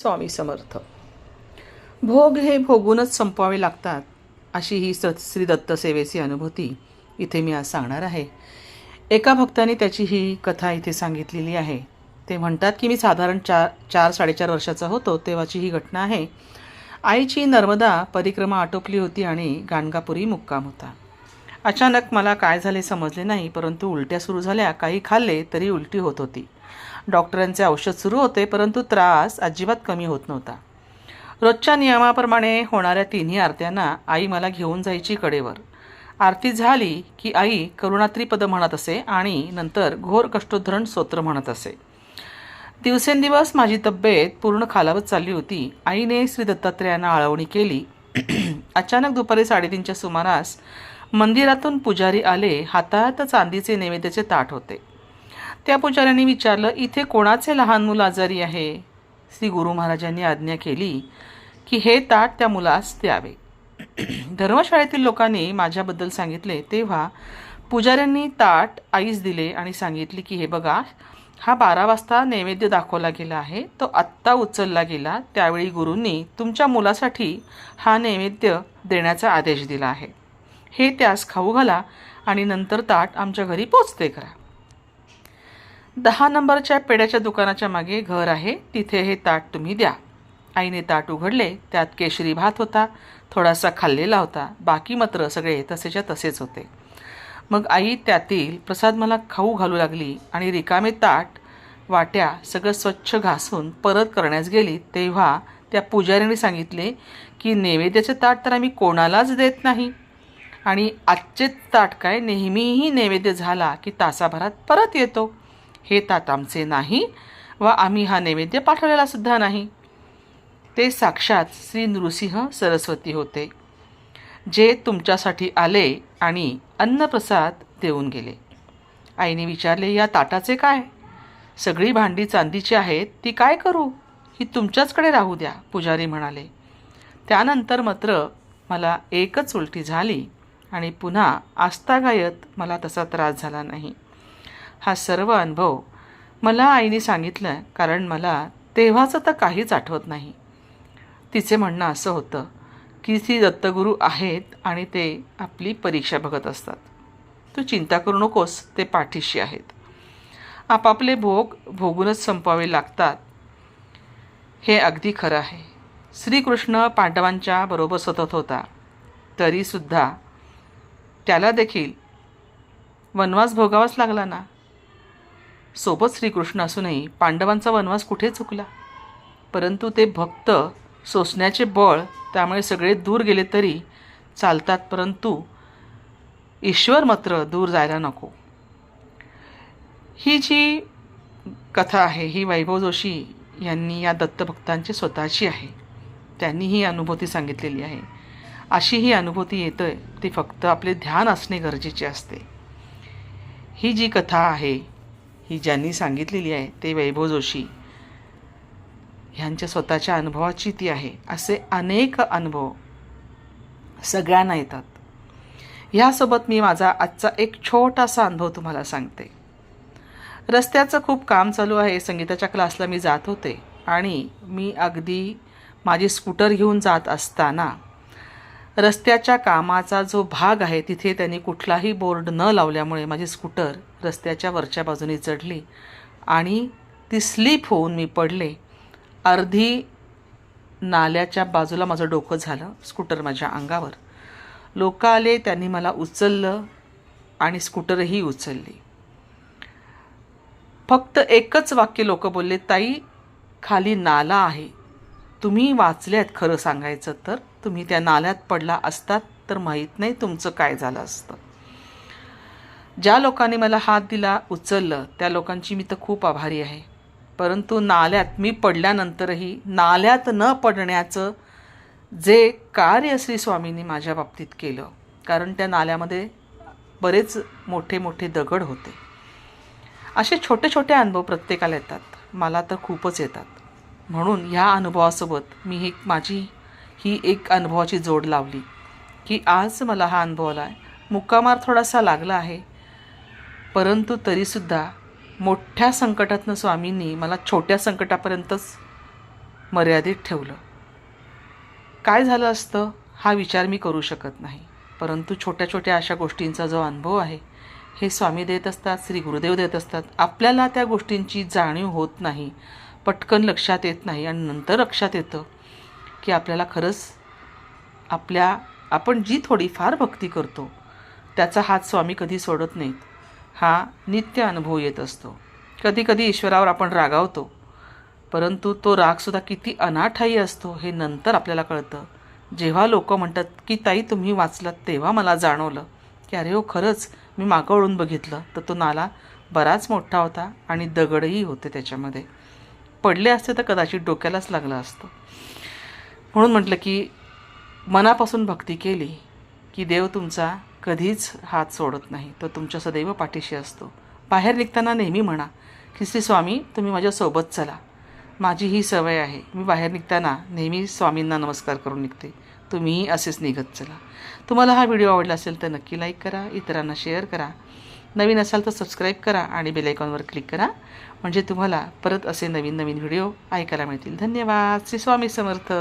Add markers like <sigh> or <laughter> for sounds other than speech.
स्वामी समर्थ. भोग हे भोगूनच संपवावे लागतात अशी ही श्री दत्तसेवेची अनुभूती इथे मी आज सांगणार आहे. एका भक्ताने त्याची ही कथा इथे सांगितलेली आहे. ते म्हणतात की मी साधारण चार चार साडेचार वर्षाचा होतो तेव्हाची ही घटना आहे. आईची नर्मदा परिक्रमा आटोपली होती आणि गाणगापुरी मुक्काम होता. अचानक मला काय झाले समजले नाही परंतु उलट्या सुरू झाल्या काही खाल्ले तरी उलटी होत होती. डॉक्टरांचे औषध सुरू होते परंतु त्रास अजिबात कमी होत नव्हता. रोजच्या नियमाप्रमाणे होणाऱ्या तिन्ही आरत्यांना आई मला घेऊन जायची कडेवर. आरती झाली की आई करुणात्रीपद म्हणत असे आणि नंतर घोर कष्टोद्धरण स्तोत्र म्हणत असे. दिवसेंदिवस माझी तब्येत पूर्ण खालावत चालली होती. आईने श्री दत्तात्रेयांना आळवणी केली. अचानक दुपारी साडेतीनच्या सुमारास मंदिरातून पुजारी आले. हातात चांदीचे नैवेद्याचे ताट होते. त्या पुजाऱ्यांनी विचारलं इथे कोणाचे लहान मुलं आजारी आहे? श्री गुरु महाराजांनी आज्ञा केली की हे ताट त्या मुलास द्यावे. <clears throat> धर्मशाळेतील लोकांनी माझ्याबद्दल सांगितले तेव्हा पुजाऱ्यांनी ताट आईस दिले आणि सांगितले की हे बघा हा बारा वाजता नैवेद्य दाखवला गेला आहे तो आत्ता उचलला गेला त्यावेळी गुरूंनी तुमच्या मुलासाठी हा नैवेद्य देण्याचा आदेश दिला आहे. हे त्यास खाऊ घाला आणि नंतर ताट आमच्या घरी पोचते करा. दहा नंबरच्या पेड्याच्या दुकानाच्या मागे घर आहे. तिथे हे ताट तुम्ही द्या. आईने ताट उघडले त्यात केशरी भात होता थोडासा खाल्लेला होता. बाकी मात्र सगळे तसेच्या तसेच होते. मग आई त्यातील प्रसाद मला खाऊ घालू लागली आणि रिकामे ताट वाट्या सगळं स्वच्छ घासून परत करण्यास गेली. तेव्हा त्या पुजाऱ्याने सांगितले की नैवेद्याचे ताट तर आम्ही कोणालाच देत नाही. आणि आजचे ताट काय? नेहमीही नैवेद्य झाला की तासाभरात परत येतो. हे ताट आमचे नाही व आम्ही हा नैवेद्य पाठवलेला सुद्धा नाही. ते साक्षात श्री नृसिंह सरस्वती होते जे तुमच्यासाठी आले आणि अन्नप्रसाद देऊन गेले. आईने विचारले या ताटाचे काय? सगळी भांडी चांदीची आहेत ती काय करू? ही तुमच्याचकडे राहू द्या पुजारी म्हणाले. त्यानंतर मात्र मला एकच उलटी झाली आणि पुन्हा आस्थागायत मला तसा त्रास झाला नाही. हा सर्व अनुभव मला आईने सांगितलं कारण मला तेव्हाचं तर काहीच आठवत नाही. तिचे म्हणणं असं होतं की ती दत्तगुरू आहेत आणि ते आपली परीक्षा बघत असतात. तू चिंता करू नकोस ते पाठीशी आहेत. आपापले भोग भोगूनच संपवावे लागतात. हे अगदी खरं आहे. श्रीकृष्ण पांडवांच्या बरोबर सतत होता. तरीसुद्धा त्याला देखील वनवास भोगावाच लागला ना? सोबत श्रीकृष्ण असूनही पांडवांचा वनवास कुठे चुकला? परंतु ते भक्त सोसण्याचे बळ त्यामुळे सगळे दूर गेले तरी चालतात परंतु ईश्वर मात्र दूर जायला नको. ही जी कथा आहे ही वैभव जोशी यांनी या दत्तभक्तांची स्वतःची आहे. त्यांनी ही अनुभूती सांगितलेली आहे. अशी ही अनुभूती येतं ती फक्त आपले ध्यान असणे गरजेचे असते. ही जी कथा आहे ही ज्यांनी सांगितलेली आहे ते वैभव जोशी ह्यांच्या स्वतःच्या अनुभवाची ती आहे. असे अनेक अनुभव सगळ्यांना येतात. ह्यासोबत मी माझा आजचा एक छोटासा अनुभव तुम्हाला सांगते. रस्त्याचं खूप काम चालू आहे. संगीताच्या क्लासला मी जात होते आणि मी अगदी माझी स्कूटर घेऊन जात असताना रस्त्याच्या कामाचा जो भाग आहे तिथे त्यांनी कुठलाही बोर्ड न लावल्यामुळे माझी स्कूटर रस्त्याच्या वरच्या बाजूने चढली आणि ती स्लीप होऊन मी पडले. अर्धी नाल्याच्या बाजूला माझं डोकं झालं स्कूटर माझ्या अंगावर. लोक आले त्यांनी मला उचललं आणि स्कूटरही उचलली. फक्त एकच वाक्य लोक बोलले ताई खाली नाला आहे. तुम्ही वाचल्यात खरं सांगायचं तर तुम्ही त्या नाल्यात पडला असतात तर माहीत नाही तुमचं काय झालं असतं. ज्या लोकांनी मला हात दिला उचललं त्या लोकांची मी तर खूप आभारी आहे. परंतु नाल्यात मी पडल्यानंतरही नाल्यात न पडण्याचं जे कार्य श्री स्वामींनी माझ्या बाबतीत केलं कारण त्या नाल्यामध्ये बरेच मोठे मोठे दगड होते. असे छोटे छोटे अनुभव प्रत्येकाला येतात. मला तर खूपच येतात. म्हणून ह्या अनुभवासोबत मी ही माझी ही एक अनुभवाची जोड लावली की आज मला हा अनुभव आला आहे. मुक्कामार थोडासा लागला आहे परंतु तरीसुद्धा मोठ्या संकटातनं स्वामींनी मला छोट्या संकटापर्यंतच मर्यादित ठेवलं. काय झालं असतं हा विचार मी करू शकत नाही परंतु छोट्या छोट्या अशा गोष्टींचा जो अनुभव आहे हे स्वामी देत असतात श्री गुरुदेव देत असतात. आपल्याला त्या गोष्टींची जाणीव होत नाही. पटकन लक्षात येत नाही आणि नंतर लक्षात येतं की आपल्याला खरंच आपल्या आपण जी थोडीफार भक्ती करतो त्याचा हात स्वामी कधी सोडत नाहीत. हा नित्य अनुभव येत असतो. कधी कधी ईश्वरावर आपण रागावतो परंतु तो रागसुद्धा किती अनाठायी असतो हे नंतर आपल्याला कळतं. जेव्हा लोक म्हणतात की ताई तुम्ही वाचलात तेव्हा मला जाणवलं की अरे हो खरंच मी मागं वळून बघितलं. तर तो नाला बराच मोठा होता आणि दगडही होते त्याच्यामध्ये. पडले असते तर कदाचित डोक्यालाच लागलं असतं. म्हणून म्हटलं की मनापासून भक्ती केली की देव तुमचा कधीच हात सोडत नाही तो तुमच्या सदैव पाठीशी असतो. बाहेर निघताना नेहमी म्हणा की श्री स्वामी तुम्ही माझ्यासोबत चला. माझी ही सवय आहे. मी बाहेर निघताना नेहमी स्वामींना नमस्कार करून निघते. तुम्हीही असेच निघत चला. तुम्हाला हा व्हिडिओ आवडला असेल तर नक्की लाईक करा इतरांना शेअर करा. नवीन असाल तर सबस्क्राईब करा आणि बेलायकॉनवर क्लिक करा. म्हणजे तुम्हाला परत असे नवीन नवीन व्हिडिओ ऐकायला मिळतील. धन्यवाद. श्री स्वामी समर्थ.